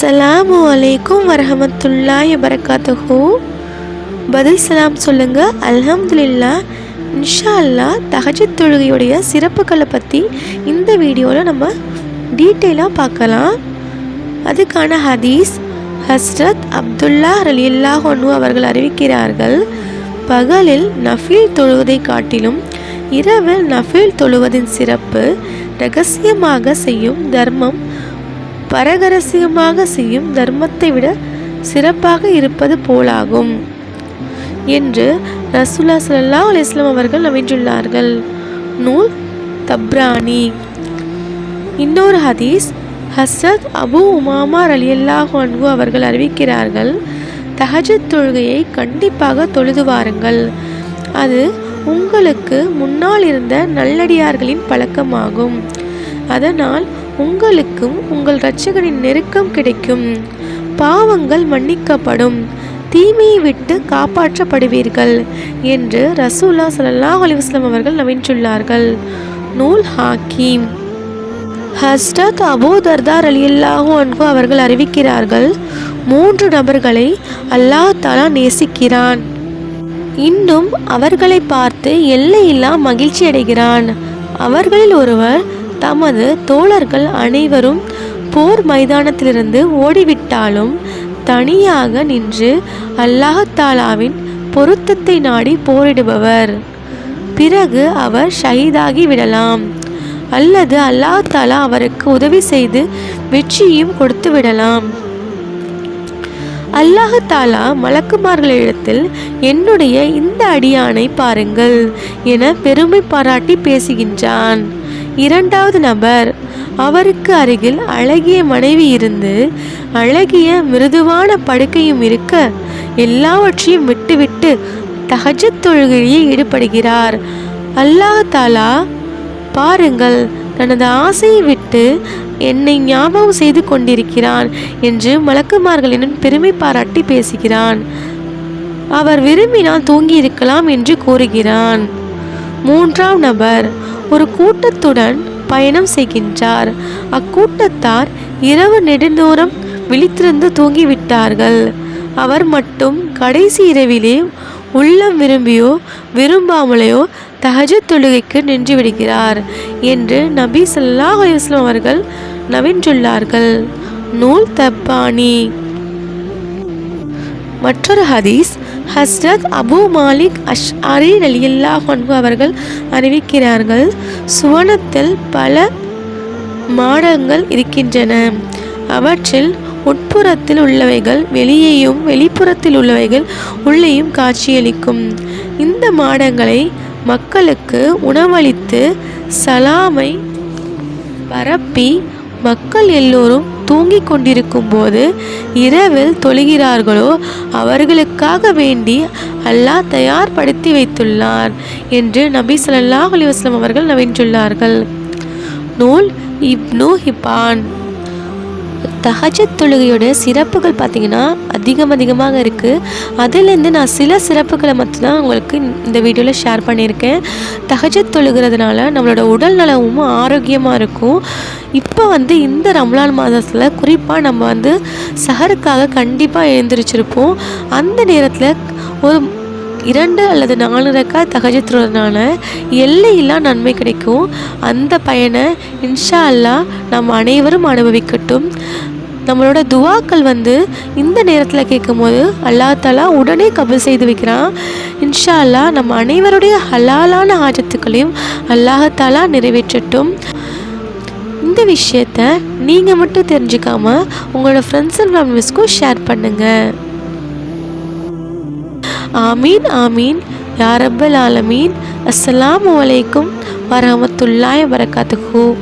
சலாமு அலைக்கும் வரஹமத்துல்லாஹி வரகாத்துஹு பதில் சலாம் சொல்லுங்க. அல்ஹம்துலில்லா இன்ஷா அல்லா தஹஜத் தொழுகையுடைய சிறப்புகளை பற்றி இந்த வீடியோவில் நம்ம டீட்டெயிலாக பார்க்கலாம். அதுக்கான ஹதீஸ் ஹஸ்ரத் அப்துல்லா ரலியல்லாஹ் ஒன்று அவர்கள் அறிவிக்கிறார்கள். பகலில் நஃபீல் தொழுவதை காட்டிலும் இரவில் நஃபீல் தொழுவதின் சிறப்பு ரகசியமாக செய்யும் தர்மம் பரகரசியமாக செய்யும் தர்மத்தை விட சிறப்பாக இருப்பது போலாகும் என்று ரசூலா சல்லா அலைஹி அவர்கள் நவின்றுள்ளார்கள் நூல் தப்ரானி. இன்னொரு ஹதீஸ் ஹஸ்ரத் அபு உமாமார் அலியல்லாஹ் அன்பு அவர்கள் அறிவிக்கிறார்கள் தஹஜத் தொழுகையை கண்டிப்பாக தொழுது வாருங்கள். அது உங்களுக்கு முன்னால் இருந்த நல்லடியார்களின் பழக்கமாகும். அதனால் உங்களுக்கும் உங்கள் இரட்சகனின் நெருக்கம் கிடைக்கும். பாவங்கள் மன்னிக்கப்படும். தீமையை விட்டு காப்பாற்றப்படுவீர்கள் என்று ரசூல்லா ஸல்லல்லாஹு அலைஹி அவர்கள் நவின்றுள்ளார்கள் நூல் ஹாக்கீம். ஹஸ்ரத் அபூ தர்தார் அலியல்லாஹு அன்பு அவர்கள் அறிவிக்கிறார்கள் மூன்று நபர்களை அல்லாஹ் தாலா நேசிக்கிறான். இன்னும் அவர்களை பார்த்து எல்லையில்லா மகிழ்ச்சி அடைகிறான் அவர்களில் ஒருவர் தமது தோழர்கள் அனைவரும் போர் மைதானத்திலிருந்து ஓடிவிட்டாலும் தனியாக நின்று அல்லாஹாலாவின் பொருத்தத்தை நாடி போரிடுபவர். பிறகு அவர் ஷஹீதாகி விடலாம். அல்லது அல்லாஹ் தாலா அவருக்கு உதவி செய்து வெற்றியும் கொடுத்து விடலாம். அல்லாஹாலா மலக்குமார்களிடத்தில் என்னுடைய இந்த அடியானை பாருங்கள் என பெருமை பாராட்டி பேசுகின்றான். இரண்டாவது நபர். அவருக்கு அருகில் அழகிய மனைவி இருந்து அழகிய மிருதுவான படுக்கையும் இருக்க எல்லாவற்றையும் விட்டுவிட்டு தஹஜத் தொழுகையில் ஈடுபடுகிறார். அல்லாஹாலா பாருங்கள் தனது ஆசையை விட்டு என்னை ஞாபகம் செய்து கொண்டிருக்கிறான் என்று மலக்குமார்களிடம் பெருமை பாராட்டி பேசுகிறான். அவர் விரும்பினால் தூங்கியிருக்கலாம் என்று கூறுகிறான். மூன்றாம் நபர் ஒரு கூட்டத்துடன் பயணம் செய்கின்றார். அக்கூட்டத்தார் இரவு நெடுந்தூரம் விழித்திருந்து தூங்கிவிட்டார்கள். அவர் மட்டும் கடைசி இரவிலே உள்ளம் விரும்பியோ விரும்பாமலேயோ தஹஜத் தொழுகைக்கு நின்று விடுகிறார் என்று நபி சல்லாஹ் அலைஹி அவர்கள் நவின்றுள்ளார்கள் நூல் தப்பானி மற்றொரு ஹதீஸ் ஹஸ்ரத் அபு மாலிக் அஷ் அரி ரலியல்லாஹு அன்ஹு அவர்கள் அறிவிக்கிறார்கள் சுவனத்தில் பல மாடங்கள் இருக்கின்றன. அவற்றில் உட்புறத்தில் உள்ளவைகள் வெளியேயும் வெளிப்புறத்தில் உள்ளவைகள் உள்ளேயும் காட்சியளிக்கும். இந்த மாடங்களை மக்களுக்கு உணவளித்து சலாமை பரப்பி மக்கள் எல்லோரும் தூங்கிக் கொண்டிருக்கும் போது இரவில் தொழுகிறார்களோ அவர்களுக்காக வேண்டி அல்லாஹ் தயார்படுத்தி வைத்துள்ளார் என்று நபி சொல்லாஹ் அலி வஸ்லம் அவர்கள் நவின்றுள்ளார்கள் நூல் இப்னு ஹிபான் தஹஜத் தொழுகையோட சிறப்புகள் பார்த்திங்கன்னா அதிகம் அதிகமாக இருக்குது அதுலேருந்து நான் சில சிறப்புகளை மட்டும்தான் உங்களுக்கு இந்த வீடியோவில் ஷேர் பண்ணியிருக்கேன். தஹஜத் தொழுகிறதுனால நம்மளோட உடல் நலமும் ஆரோக்கியமாக இருக்கும். இப்போ வந்து இந்த ரம்லான் மாதத்தில் குறிப்பாக நம்ம வந்து சஹருக்காக கண்டிப்பாக எழுந்திரிச்சிருப்போம். அந்த நேரத்தில் ஒரு இரண்டு அல்லது நாலு ரக்கா தகஜத்துறதுனால எல்லையில்லா நன்மை கிடைக்கும். அந்த பயனை இன்ஷா அல்லாஹ் நம்ம அனைவரும் அனுபவிக்கட்டும். நம்மளோட துவாக்கள் வந்து இந்த நேரத்தில் கேட்கும்போது அல்லாஹ் தாலா உடனே கபல் செய்து வைக்கிறான். இன்ஷா அல்லாஹ் நம்ம அனைவருடைய ஹலாலான ஆஜத்துக்களையும் அல்லாஹாலா நிறைவேற்றட்டும். இந்த விஷயத்த நீங்கள் மட்டும் தெரிஞ்சுக்காமல் உங்களோட ஃப்ரெண்ட்ஸ் அண்ட் ஃபேமிலிஸ்க்கும் ஷேர் பண்ணுங்கள் ஆமீன் ஆமீன். யாரப்பல் ஆலமீன். அஸ்ஸலாமு அலைக்கும் வரஹமத்துல்லாஹி வரகாத்துஹு